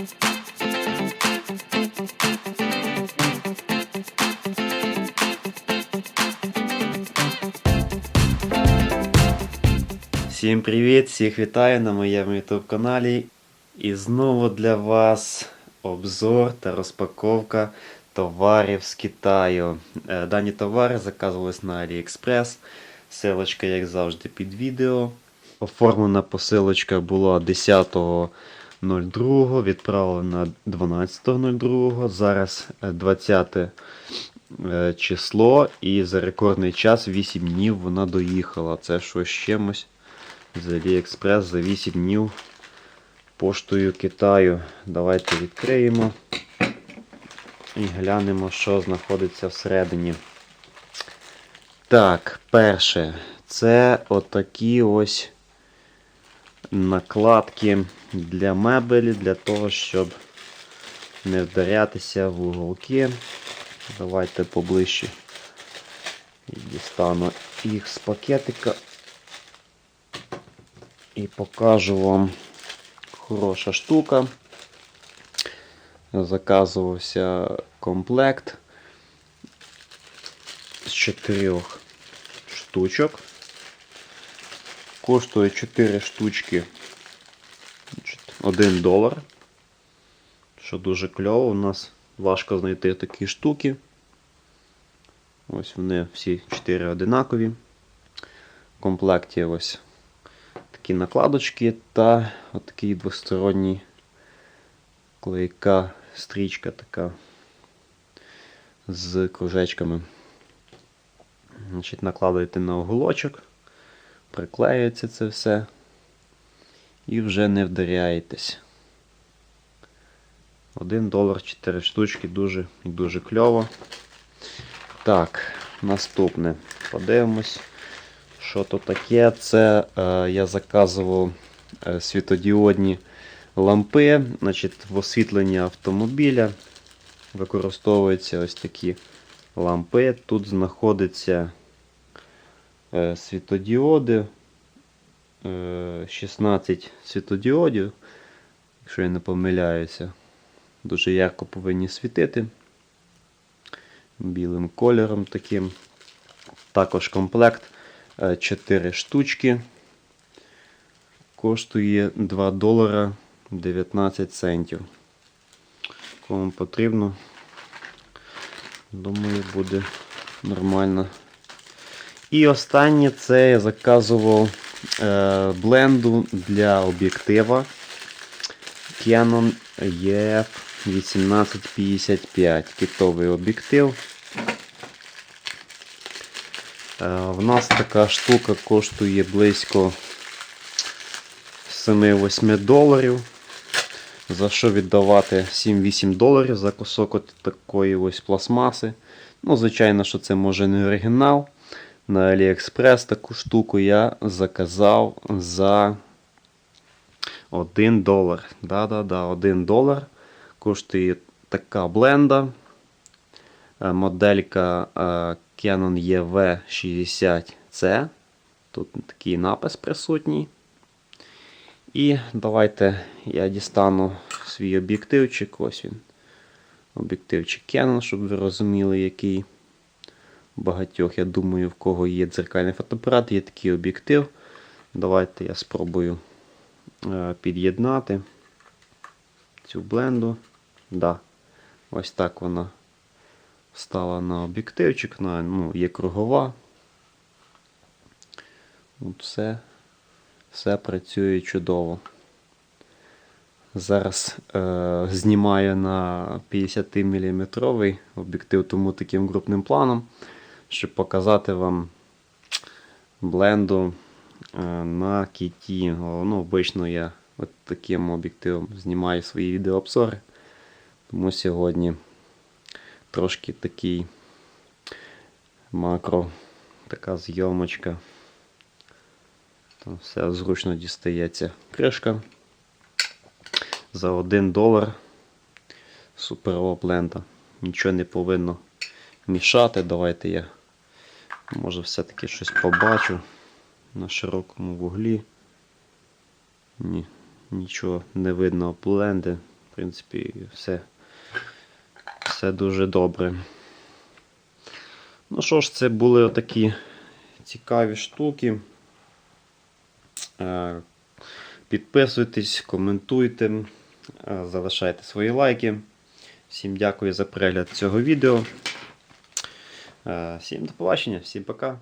Всім привіт! Всіх вітаю на моєму YouTube каналі. І знову для вас обзор та розпаковка товарів з Китаю. Е, Дані товари заказувались на AliExpress. Силочка, як завжди, під відео. Оформлена посилочка була 10.02, відправлена 12.02. Зараз е, 20 е, число, і за рекордний час 8 днів вона доїхала. Це щось чимось з AliExpress за 8 днів поштою Китаю. Давайте відкриємо і глянемо, що знаходиться всередині. Так, перше, це отакі ось накладки для мебелі, для того, щоб не вдарятися в уголки. Давайте поближче дістану їх з пакетика і покажу вам хороша штука. Заказувався комплект з чотирьох штучок. Коштує 4 штучки 1 долар. Що дуже кльово, у нас важко знайти такі штуки. Ось вони всі 4 одинакові. В комплекті ось такі накладочки та отакий двосторонній клейка стрічка така з кружечками. Значить, Накладуєте на оголочок, приклеюється це все і вже не вдаряєтесь. 1 долар 4 штучки дуже і дуже кльово. Так, наступне. Подивимось. Що то таке? Це е, я заказував е, світодіодні лампи. Значить, В освітленні автомобіля використовуються ось такі лампи. Тут знаходяться е, світодіоди. Е, 16 світодіодів, якщо я не помиляюся, дуже ярко повинні світити білим кольором таким. Також комплект. 4 штучки. Коштує 2 долара 19 центів. Кому потрібно, думаю, буде нормально. І останнє це я заказував е, бленду для об'єктива Canon EF 1855. Китовий об'єктив. Е, В нас така штука коштує близько 7-8 доларів. За що віддавати 7-8 доларів за кусок от такої ось пластмаси. Ну, звичайно, що це може не оригінал. На AliExpress таку штуку я заказав за 1 долар. Да-да-да, 1 долар. Коштує така бленда. Е, Моделька е, Canon EV60C. Тут такий напис присутній. І давайте я дістану свій об'єктивчик. Ось він. Об'єктивчик Canon, щоб ви розуміли, який. Багатьох, я думаю, в кого є дзеркальний фотоапарат, є такий об'єктив. Давайте я спробую е, під'єднати цю бленду. Да, Ось так вона стала на об'єктивчик, на, ну, є кругова. От все, все працює чудово. Зараз е, знімаю на 50 мм об'єктив, тому таким крупним планом, щоб показати вам бленду е, на кіті. Ну, обично я от таким об'єктивом знімаю свої відеообзори. Тому сьогодні трошки такий макро, така зйомочка. Там все зручно дістається кришка. За 1 долар суперова плента. Нічого не повинно мішати. Давайте я може все-таки щось побачу на широкому вуглі. Ні, Нічого не видно бленди. В принципі, все, все дуже добре. Ну що ж, це були такі цікаві штуки. Е, Підписуйтесь, коментуйте, е, залишайте свої лайки. Всім дякую за перегляд цього відео. Е, Всім до побачення, всім пока.